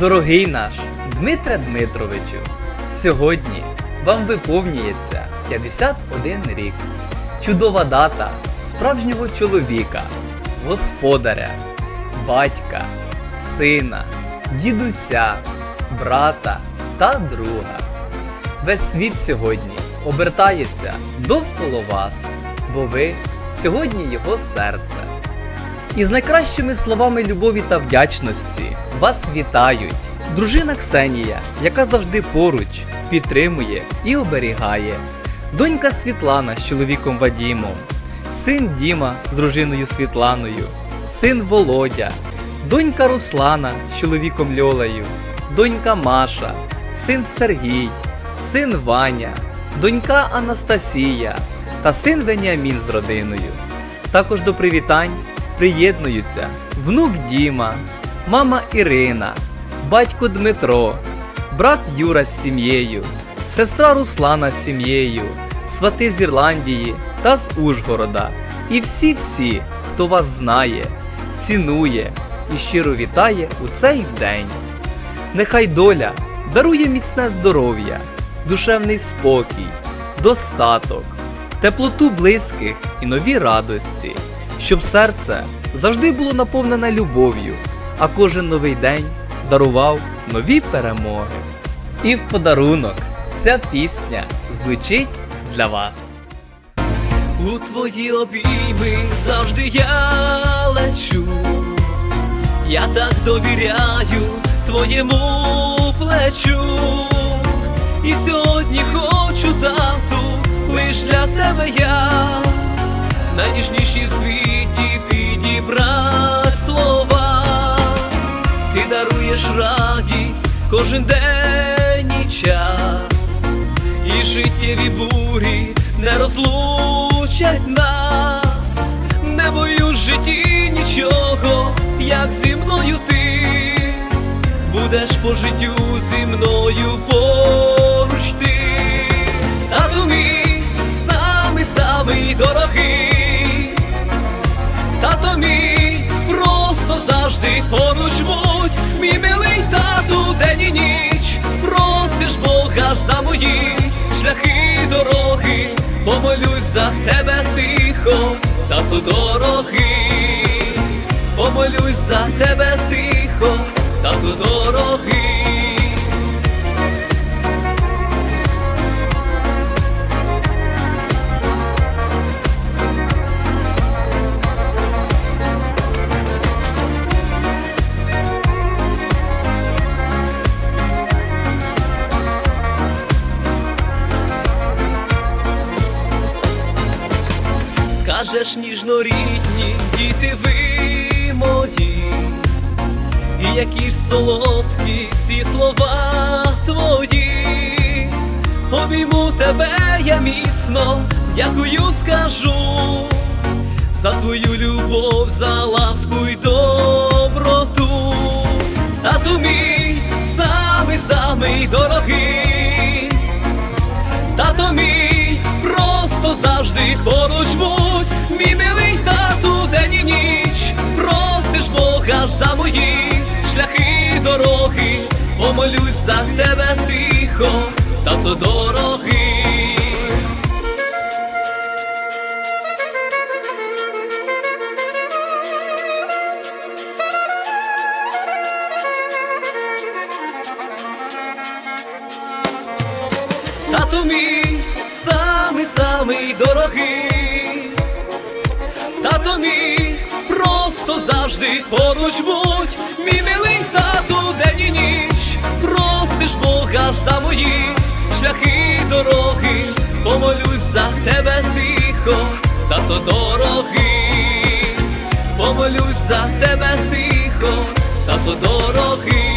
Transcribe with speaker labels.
Speaker 1: Дорогий наш Дмитре Дмитровичу, сьогодні вам виповнюється 51 рік. Чудова дата справжнього чоловіка, господаря, батька, сина, дідуся, брата та друга. Весь світ сьогодні обертається довкола вас, бо ви сьогодні його серце. І з найкращими словами любові та вдячності вас вітають дружина Ксенія, яка завжди поруч підтримує і оберігає, донька Світлана з чоловіком Вадімом, син Діма з дружиною Світланою, син Володя, донька Руслана з чоловіком Льолею, донька Маша, син Сергій, син Ваня, донька Анастасія. Та син Веніамін з родиною. Також до привітань приєднуються внук Діма, мама Ірина, батько Дмитро, брат Юра з сім'єю, сестра Руслана з сім'єю, свати з Ірландії та з Ужгорода. І всі-всі, хто вас знає, цінує і щиро вітає у цей день. Нехай доля дарує міцне здоров'я, душевний спокій, достаток, теплоту близьких і нові радості, щоб серце завжди було наповнене любов'ю, а кожен новий день дарував нові перемоги. І в подарунок ця пісня звучить для вас.
Speaker 2: У твої обійми завжди я лечу, я так довіряю твоєму плечу. І сьогодні хочу тату, лиш для тебе я найніжніші світі підібрать слова. Ти даруєш радість кожен день і час, і життєві бурі не розлучать нас, не боюсь в житті нічого, як зі мною ти. Будеш по життю зі мною поруч поруч будь, мій милий тату, день і ніч, просиш Бога за мої шляхи дороги, помолюсь за тебе тихо, тату дорогий, помолюсь за тебе тихо, тату дорогий. Скажеш ніжно рідні, діти ви мої, і які ж солодкі ці слова твої, обійму тебе я міцно, дякую скажу. За твою любов, за ласку й доброту, тату мій самий самий дорогий. Тато мій просто завжди поруч будь, за мої шляхи дороги, помолюсь за тебе тихо, тато дорогий. Тато мій самий самий дорогий, просто завжди поруч будь, мій милий тату, день і ніч, просиш Бога за мої шляхи дороги, помолюсь за тебе тихо, тато дорогий, помолюсь за тебе тихо, тато дорогий.